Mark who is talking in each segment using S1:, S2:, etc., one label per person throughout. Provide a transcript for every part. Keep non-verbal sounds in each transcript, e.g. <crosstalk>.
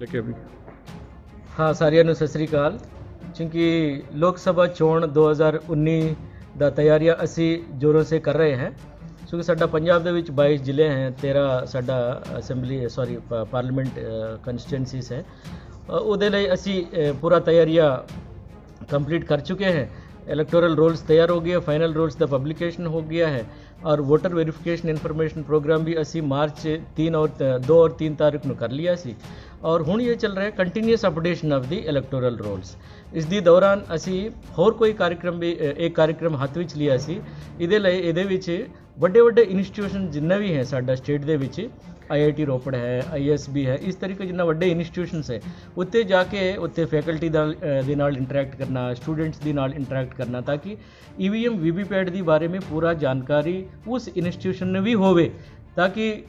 S1: ਲੈ ਕੇ ਆਪਣੀ
S2: ਹਾਂ ਸਾਰਿਆਂ ਨੂੰ ਸਤਿ ਸ੍ਰੀ ਅਕਾਲ ਕਿਉਂਕਿ ਲੋਕ ਸਭਾ ਚੋਣ 2019 ਦਾ ਤਿਆਰੀਆਂ ਅਸੀਂ ਜ਼ੋਰਾਂ ਸੇ ਕਰ ਰਹੇ ਹਾਂ ਕਿਉਂਕਿ ਸਾਡਾ ਪੰਜਾਬ ਦੇ ਵਿੱਚ 22 ਜ਼ਿਲ੍ਹੇ ਹੈ 13 ਸਾਡਾ ਅਸੈਂਬਲੀ ਸੌਰੀ ਪਾਰਲੀਮੈਂਟ ਕੰਸਟੀਟੈਂਸੀਜ਼ ਹੈ ਅ, ਉਹਦੇ ਲਈ ਅਸੀਂ ਅ, ਪੂਰਾ ਤਿਆਰੀਆਂ कंप्लीट कर चुके हैं इलेक्टोरल रोल्स तैयार हो गए फाइनल रोल्स का पब्लिकेशन हो गया है और वोटर वेरिफिकेशन इन्फॉर्मेशन प्रोग्राम भी ਅਸੀਂ ਮਾਰਚ 3 ਔਰ 2 ਔਰ 3 ਤਾਰੀਖ ਨੂੰ ਕਰ ਲਿਆ ਸੀ ਔਰ ਹੁਣ ਇਹ ਚੱਲ ਰਿਹਾ ਹੈ continuous updation of the electoral rolls ਇਸ ਦੀ ਦੌਰਾਨ ਅਸੀਂ ਹੋਰ ਕੋਈ ਕਾਰਜਕ੍ਰਮ ਵੀ ਅ, ਇੱਕ ਕਾਰਜਕ੍ਰਮ ਹੱਥ ਵਿੱਚ ਲਿਆ ਸੀ। ਇਹਦੇ ਲਈ ਇਹਦੇ ਵਿੱਚ ਵੱਡੇ ਵੱਡੇ ਇੰਸਟੀਟਿਊਸ਼ਨ ਜਿੰਨਾ ਵੀ ਹੈ ਸਾਡਾ ਸਟੇਟ ਦੇ ਵਿੱਚ ਆਈਆਈਟੀ ਰੋਪੜ ਹੈ ਆਈਐਸਬੀ ਹੈ ਇਸ ਤਰੀਕੇ ਜਿੰਨਾ ਵੱਡੇ ਇੰਸਟੀਟਿਊਸ਼ਨਸ ਹੈ ਉੱਤੇ ਜਾ ਕੇ ਉੱਤੇ ਫੈਕਲਟੀ ਦਾ ਦੇ ਨਾਲ ਇੰਟਰੈਕਟ ਕਰਨਾ ਸਟੂਡੈਂਟਸ ਦੇ ਨਾਲ ਇੰਟਰੈਕਟ ਕਰਨਾ ਤਾਂ ਕਿ ਈਵੀਐਮ ਵੀਵੀਪੈਟ ਦੀ ਬਾਰੇ ਵਿੱਚ ਪੂਰਾ ਜਾਣਕਾਰੀ ਉਸ ਇੰਸਟੀਟਿਊਸ਼ਨ ਨੂੰ ਵੀ ਹੋਵੇ। ਤਾਂ ਕਿ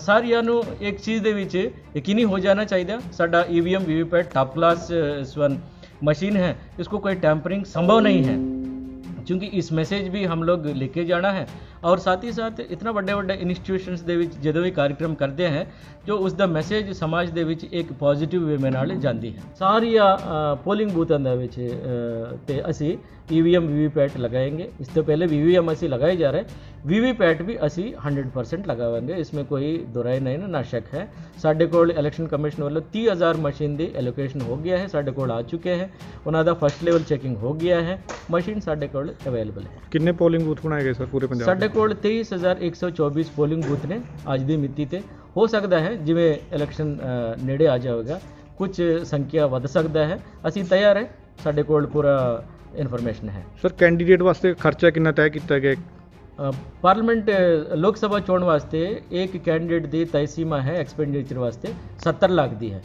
S2: ਸਾਰਿਆਂ ਨੂੰ ਇੱਕ ਚੀਜ਼ ਦੇ ਵਿੱਚ ਯਕੀਨੀ ਹੋ ਜਾਣਾ ਚਾਹੀਦਾ। ਸਾਡਾ ਈਵੀਐਮ ਵੀਵੀਪੈਟ ਟਾਪ ਕਲਾਸ ਸਵਨ मशीन है इसको कोई टैंपरिंग संभव नहीं है ਕਿਉਂਕਿ ਇਸ ਮੈਸੇਜ ਵੀ ਹਮ ਲੋਗ ਲੈ ਕੇ ਜਾਣਾ ਹੈ। ਔਰ ਸਾਥ ਹੀ ਸਾਥ ਇਤਨਾ ਵੱਡੇ ਵੱਡੇ ਇਨਸਟੀਟਿਊਸ਼ਨਸ ਦੇ ਵਿੱਚ ਜਦੋਂ ਵੀ ਕਾਰਜਕ੍ਰਮ ਕਰਦੇ ਹੈ, ਜੋ ਉਸ ਦਾ ਮੈਸੇਜ ਸਮਾਜ ਦੇ ਵਿੱਚ ਇੱਕ ਪੋਜ਼ਿਟਿਵ ਵੇ ਨਾਲ ਜਾਂਦੀ ਹੈ। ਸਾਰੀਆਂ ਪੋਲਿੰਗ ਬੂਥਾਂ ਦੇ ਵਿੱਚ ਤੇ ਅਸੀਂ ਈਵੀਐਮ ਵੀਵੀਪੈਟ ਲਗਾਏਗੇ। ਇਸ ਤੋਂ ਪਹਿਲੇ ਵੀਵੀਐਮ ਅਸੀਂ ਲਗਾਏ ਜਾ ਰਹੇ। ਵੀਵੀਪੈਟ ਵੀ ਅਸੀਂ 100% ਲਗਾਵਾਂਗੇ ਇਸमें ਕੋਈ ਦੁਰਾਏ ਨਹੀਂ ਨਾ ਸ਼ੱਕ ਹੈ ਸਾਡੇ ਕੋਲ ਇਲੈਕਸ਼ਨ ਕਮਿਸ਼ਨ ਵੱਲੋਂ 30000 ਮਸ਼ੀਨ ਦੀ ਐਲੋਕੇਸ਼ਨ ਹੋ ਗਿਆ ਹੈ ਸਾਡੇ ਕੋਲ ਆ ਚੁੱਕੇ ਹੈ ਉਹਨਾਂ ਦਾ ਫਸਟ ਲੈਵਲ ਚੈਕਿੰਗ ਹੋ ਗਿਆ ਹੈ ਮਸ਼ੀਨ ਸਾਡੇ ਕੋਲ ਅਵੇਲੇਬਲ ਹੈ
S1: ਕਿੰਨੇ ਪੋਲਿੰਗ ਬੂਥ ਬਣਾਏ ਗਏ ਸਰ ਪੂਰੇ ਪੰਜਾਬ
S2: ਸਾਡੇ ਕੋਲ 23124 ਪੋਲਿੰਗ ਬੂਥ ਨੇ ਅੱਜ ਦੀ ਮਿਤੀ ਤੇ ਹੋ ਸਕਦਾ ਹੈ ਜਿਵੇਂ ਇਲੈਕਸ਼ਨ ਨੇੜੇ ਆ ਜਾਵੇਗਾ ਕੁਝ ਸੰਖਿਆ ਵੱਧ ਸਕਦਾ ਹੈ ਅਸੀਂ ਤਿਆਰ ਹੈ ਸਾਡੇ ਕੋਲ ਪੂਰਾ ਇਨਫੋਰਮੇਸ਼ਨ ਹੈ
S1: ਸਰ ਕੈਂਡੀਡੇਟ ਵਾਸਤੇ ਖਰਚਾ ਕਿੰਨਾ ਤੈਅ ਕੀਤਾ ਗਿਆ
S2: ਪਾਰਲੀਮੈਂਟ ਲੋਕ ਸਭਾ ਚੋਣ ਵਾਸਤੇ ਇੱਕ ਕੈਂਡੀਡੇਟ ਦੀ ਤੈਅ ਸੀਮਾ ਹੈ, ਐਕਸਪੈਂਡੀਚਰ ਵਾਸਤੇ 70 ਲੱਖ ਦੀ ਹੈ।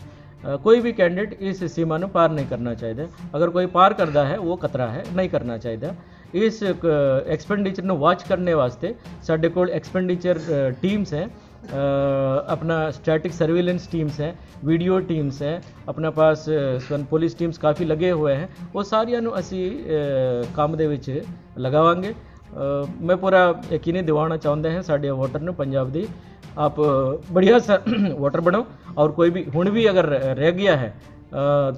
S2: ਕੋਈ ਵੀ ਕੈਂਡੀਡੇਟ ਇਸ ਸੀਮਾ ਨੂੰ ਪਾਰ ਨਹੀਂ ਕਰਨਾ ਚਾਹੀਦਾ। ਅਗਰ ਕੋਈ ਪਾਰ ਕਰਦਾ ਹੈ, ਉਹ ਖਤਰਾ ਹੈ, ਨਹੀਂ ਕਰਨਾ ਚਾਹੀਦਾ। ਇਸ ਐਕਸਪੈਂਡੀਚਰ ਨੂੰ ਵਾਚ ਕਰਨੇ ਵਾਸਤੇ ਸਾਡੇ ਕੋਲ ਐਕਸਪੈਂਡੀਚਰ ਟੀਮਸ ਹੈ। अपना स्टैटिक सर्विलेंस टीम्स है वीडियो टीम्स है अपने पास ਪੁਲਿਸ ਟੀਮਸ ਕਾਫੀ ਲਗੇ ਹੋਏ ਹੈ। ਉਹ ਸਾਰਿਆਂ ਨੂੰ ਅਸੀਂ ਕੰਮ ਦੇ ਵਿੱਚ ਲਗਾਵਾਂਗੇ। ਅ, ਮੈਂ ਪੂਰਾ ਯਕੀਨੀ ਦਿਵਾਉਣਾ ਚਾਹੁੰਦਾ ਹਾਂ ਸਾਡੇ ਵੋਟਰ ਨੂੰ ਪੰਜਾਬ ਦੀ। ਆਪ ਬੜੀਆ <coughs> ਵੋਟਰ ਬਣੋ। ਔਰ ਕੋਈ ਵੀ ਹੁਣ ਵੀ ਅਗਰ ਰਹਿ ਗਿਆ ਹੈ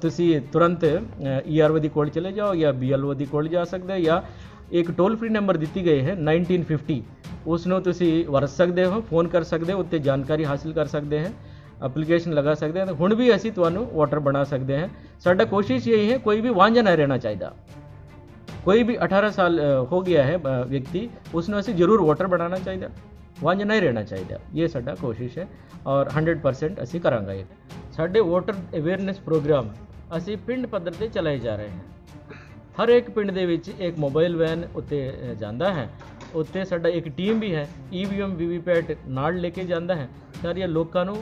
S2: ਤੁਸੀਂ ਤੁਰੰਤ ਈਆਰਓ ਦੀ ਕੋਲ ਚਲੇ ਜਾਓ ਜਾਂ ਬੀਐਲਓ ਦੀ ਕੋਲ ਜਾ ਸਕਦੇ ਹੋ ਜਾਂ ਇੱਕ ਟੋਲ ਫ੍ਰੀ ਨੰਬਰ ਦਿੱਤੀ ਗਈ ਹੈ 1950 ਉਸ ਨੂੰ ਤੁਸੀਂ ਵਰਤ ਸਕਦੇ ਹੋ ਫੋਨ ਕਰ ਸਕਦੇ ਹੋ ਉੱਤੇ ਜਾਣਕਾਰੀ ਹਾਸਲ ਕਰ ਸਕਦੇ ਹੋ ਐਪਲੀਕੇਸ਼ਨ ਲਗਾ ਸਕਦੇ ਹੋ। ਹੁਣ ਵੀ ਅਸੀਂ ਤੁਹਾਨੂੰ ਵੋਟਰ ਬਣਾ ਸਕਦੇ ਹਾਂ। ਸਾਡਾ ਕੋਸ਼ਿਸ਼ ਇਹ ਹੈ ਕੋਈ ਵੀ ਵਾਂਝਾ ਨਹੀਂ ਰਹਿਣਾ ਚਾਹੀਦਾ। ਕੋਈ ਵੀ 18 ਸਾਲ ਹੋ ਗਿਆ ਹੈ ਅ, ਵਿਅਕਤੀ ਉਸ ਨੂੰ ਅਸੀਂ ਜ਼ਰੂਰ ਵੋਟਰ ਬਣਾਉਣਾ ਚਾਹੀਦਾ ਵਾਂਝ ਨਹੀਂ ਰਹਿਣਾ ਚਾਹੀਦਾ। ਇਹ ਸਾਡਾ ਕੋਸ਼ਿਸ਼ ਹੈ ਔਰ 100% ਅਸੀਂ ਕਰਾਂਗੇ। ਸਾਡੇ ਵੋਟਰ ਅਵੇਅਰਨੈਸ ਪ੍ਰੋਗਰਾਮ ਅਸੀਂ ਪਿੰਡ ਪੱਧਰ ਤੇ ਚਲਾਏ ਜਾ ਰਹੇ ਹਾਂ। ਹਰ ਇੱਕ ਪਿੰਡ ਦੇ ਵਿੱਚ ਇੱਕ ਮੋਬਾਈਲ ਵੈਨ ਉੱਤੇ ਜਾਂਦਾ ਹੈ। ਉੱਤੇ ਸਾਡਾ ਇੱਕ ਟੀਮ ਵੀ ਹੈ ਈਵੀਐਮ ਵੀਵੀਪੈਟ ਨਾਲ ਲੈ ਕੇ ਜਾਂਦਾ ਹੈ। ਸਾਰੀਆਂ ਲੋਕਾਂ ਨੂੰ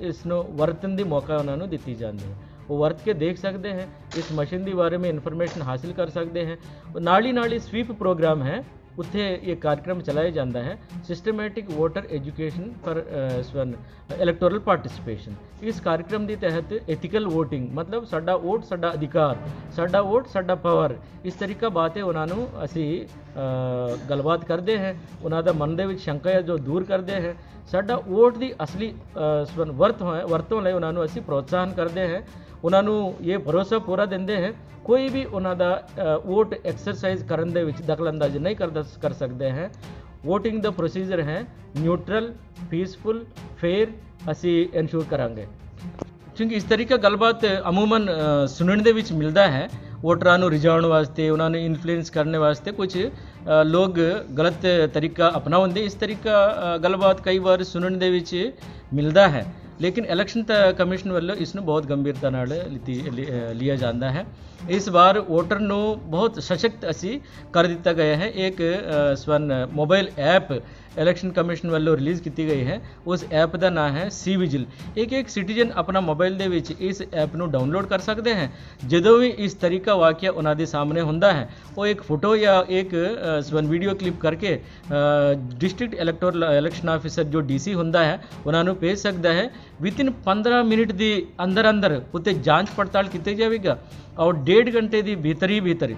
S2: ਇਸ ਨੂੰ ਵਰਤਣ ਦੀ ਮੌਕਾ ਉਹਨਾਂ ਨੂੰ ਦਿੱਤੀ ਜਾਂਦੀ ਹੈ। वो वर्त के देख सकते हैं इस ਮਸ਼ੀਨ ਦੇ ਬਾਰੇ में ਇਨਫੋਰਮੇਸ਼ਨ ਹਾਸਲ ਕਰ ਸਕਦੇ ਹੈ। ਨਾਲ ਹੀ ਨਾਲ ਹੀ ਸਵੀਪ ਪ੍ਰੋਗਰਾਮ ਹੈ, ਉੱਥੇ ਇਹ ਕਾਰਜਕ੍ਰਮ ਚਲਾਇਆ ਜਾਂਦਾ ਹੈ। ਸਿਸਟਮੈਟਿਕ ਵੋਟਰ ਐਜੂਕੇਸ਼ਨ ਫਾਰ ਸਵਨ ਇਲੈਕਟੋਰਲ ਪਾਰਟਿਸਿਪੇਸ਼ਨ ਇਸ ਕਾਰਜਕ੍ਰਮ ਦੇ ਤਹਿਤ ਐਥੀਕਲ VOTING, ਮਤਲਬ ਸਾਡਾ ਵੋਟ ਸਾਡਾ ਅਧਿਕਾਰ, ਸਾਡਾ ਵੋਟ ਸਾਡਾ ਪਾਵਰ ਇਸ ਤਰੀਕਾ ਬਾਤੇ ਉਹਨਾਂ ਨੂੰ ਅਸੀਂ ਗੱਲਬਾਤ ਕਰਦੇ ਹਾਂ। ਉਹਨਾਂ ਦਾ ਮਨ ਦੇ ਵਿੱਚ ਸ਼ੰਕਾ ਹੈ ਜੋ ਦੂਰ ਕਰਦੇ ਹਾਂ। ਸਾਡਾ ਵੋਟ ਦੀ ਅਸਲੀ ਸਵਨ ਵਰਤ ਹੋਏ, ਵਰਤੋਂ ਲਈ ਉਹਨਾਂ ਨੂੰ ਅਸੀਂ ਪ੍ਰੋਤਸਾਹਨ ਕਰਦੇ ਹਾਂ। ਉਹਨਾਂ ਨੂੰ ਇਹ ਭਰੋਸਾ ਪੂਰਾ ਦਿੰਦੇ ਹੈ, ਕੋਈ ਵੀ ਉਹਨਾਂ ਦਾ ਵੋਟ ਐਕਸਰਸਾਈਜ਼ ਕਰਨ ਦੇ ਵਿੱਚ ਦਖਲਅੰਦਾਜ਼ੀ ਨਹੀਂ ਕਰਦਾ ਕਰ ਸਕਦੇ ਹੈ। ਵੋਟਿੰਗ ਦਾ ਪ੍ਰੋਸੀਜਰ ਹੈ ਨਿਊਟਰਲ ਪੀਸਫੁਲ ਫੇਅਰ ਅਸੀਂ ਇਨਸ਼ੋਰ ਕਰਾਂਗੇ। ਕਿਉਂਕਿ ਇਸ ਤਰੀਕਾ ਗੱਲਬਾਤ ਅਮੂਮਨ ਸੁਣਨ ਦੇ ਵਿੱਚ ਮਿਲਦਾ ਹੈ। ਵੋਟਰਾਂ ਨੂੰ ਰਿਝਾਉਣ ਵਾਸਤੇ, ਉਹਨਾਂ ਨੂੰ ਇਨਫਲੂਐਂਸ ਕਰਨ ਵਾਸਤੇ ਕੁਝ ਲੋਕ ਗਲਤ ਤਰੀਕਾ ਅਪਣਾਉਂਦੇ, ਇਸ ਤਰੀਕਾ ਗੱਲਬਾਤ ਕਈ ਵਾਰ ਸੁਣਨ ਦੇ ਵਿੱਚ ਮਿਲਦਾ ਹੈ। ਲੇਕਿਨ ਇਲੈਕਸ਼ਨ ਤ- ਕਮਿਸ਼ਨ ਵੱਲੋਂ ਇਸ ਨੂੰ ਬਹੁਤ ਗੰਭੀਰਤਾ ਨਾਲ ਲਿੱਤੀ ਲਿ- ਅ, ਲਿਆ ਜਾਂਦਾ ਹੈ ਇਸ ਵਾਰ ਵੋਟਰ ਨੂੰ ਬਹੁਤ ਸਸ਼ਕਤ ਅਸੀਂ ਕਰ ਦਿੱਤਾ ਗਿਆ ਹੈ ਇੱਕ ਅ, ਸਵਨ ਮੋਬਾਈਲ ਐਪ ਇਲੈਕਸ਼ਨ ਕਮਿਸ਼ਨ ਵੱਲੋਂ ਰਿਲੀਜ਼ ਕੀਤੀ ਗਈ ਹੈ। ਉਸ ਐਪ ਦਾ ਨਾਮ ਹੈ ਸੀ ਵਿਜਿਲ ਇੱਕ ਇੱਕ ਸਿਟੀਜ਼ਨ ਆਪਣਾ ਮੋਬਾਈਲ ਦੇ ਵਿੱਚ ਇਸ ਐਪ ਨੂੰ ਡਾਊਨਲੋਡ ਕਰ ਸਕਦੇ ਹੈ। ਜਦੋਂ ਵੀ ਇਸ ਤਰੀਕਾ ਵਾਕਿਆ ਉਹਨਾਂ ਦੇ ਸਾਹਮਣੇ ਹੁੰਦਾ ਹੈ ਉਹ ਇੱਕ ਫੋਟੋ ਜਾਂ ਇੱਕ ਅ, ਸਵਨ ਵੀਡੀਓ ਕਲਿੱਪ ਕਰਕੇ ਡਿਸਟ੍ਰਿਕਟ ਇਲੈਕਟੋਰਲ ਇਲੈਕਸ਼ਨ ਆਫੀਸਰ ਜੋ ਡੀਸੀ ਹੁੰਦਾ ਹੈ ਉਹਨਾਂ ਨੂੰ ਭੇਜ ਸਕਦਾ ਹੈ। ਵਿਦਿਨ 15 ਮਿੰਟ ਦੇ ਅੰਦਰ ਅੰਦਰ ਉੱਤੇ ਜਾਂਚ ਪੜਤਾਲ ਕੀਤੀ ਜਾਵੇਗਾ। ਔਰ ਡੇਢ ਘੰਟੇ ਦੀ ਭੀਤਰ ਹੀ ਭੀਤਰ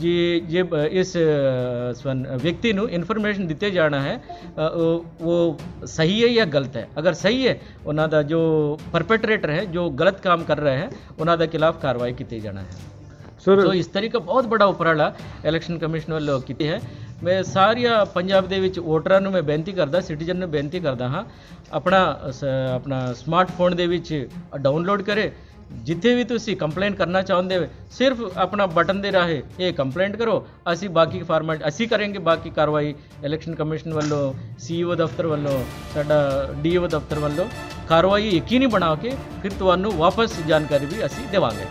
S2: ਜੀ ਜੇ ਇਸ ਵਿਅਕਤੀ ਨੂੰ ਇਨਫੋਰਮੇਸ਼ਨ ਦਿੱਤੇ ਜਾਣਾ ਹੈ ਉਹ ਸਹੀ ਹੈ ਜਾਂ ਗਲਤ ਹੈ? ਅਗਰ ਸਹੀ ਹੈ ਉਹਨਾਂ ਦਾ ਜੋ ਪਰਪੈਟਰੇਟਰ ਹੈ ਜੋ ਗਲਤ ਕੰਮ ਕਰ ਰਿਹਾ ਹੈ ਉਹਨਾਂ ਦੇ ਖਿਲਾਫ ਕਾਰਵਾਈ ਕੀਤੀ ਜਾਣਾ ਹੈ।
S1: ਸਰ
S2: ਸੋ ਇਸ ਤਰੀਕਾ ਬਹੁਤ ਬੜਾ ਉਪਰਾਲਾ ਇਲੈਕਸ਼ਨ ਕਮਿਸ਼ਨ ਵੱਲੋਂ ਕੀਤੀ ਹੈ। ਮੈਂ ਸਾਰੀਆਂ ਪੰਜਾਬ ਦੇ ਵਿੱਚ ਵੋਟਰਾਂ ਨੂੰ ਮੈਂ ਬੇਨਤੀ ਕਰਦਾ ਸਿਟੀਜ਼ਨ ਨੂੰ ਬੇਨਤੀ ਕਰਦਾ ਹਾਂ ਆਪਣਾ ਆਪਣਾ ਸਮਾਰਟਫੋਨ ਦੇ ਵਿੱਚ ਡਾਊਨਲੋਡ ਕਰੇ ਜਿੱਥੇ ਵੀ ਤੁਸੀਂ ਕੰਪਲੇਂਟ ਕਰਨਾ ਚਾਹੁੰਦੇ ਹੋ, ਸਿਰਫ ਆਪਣਾ ਬਟਨ ਦੇ ਰਾਹੇ ਇਹ ਕੰਪਲੇਂਟ ਕਰੋ। ਅਸੀਂ ਬਾਕੀ ਫਾਰਮੈਟ ਅਸੀਂ ਕਰਾਂਗੇ ਬਾਕੀ ਕਾਰਵਾਈ ਇਲੈਕਸ਼ਨ ਕਮਿਸ਼ਨ ਵੱਲੋਂ ਸੀਈਓ ਦਫ਼ਤਰ ਵੱਲੋਂ, ਸਾਡਾ ਡੀਓ ਦਫ਼ਤਰ ਵੱਲੋਂ। ਕਾਰਵਾਈ ਯਕੀਨੀ ਬਣਾ ਕੇ ਫਿਰ ਤੁਹਾਨੂੰ ਵਾਪਸ ਜਾਣਕਾਰੀ ਵੀ ਅਸੀਂ ਦੇਵਾਂਗੇ।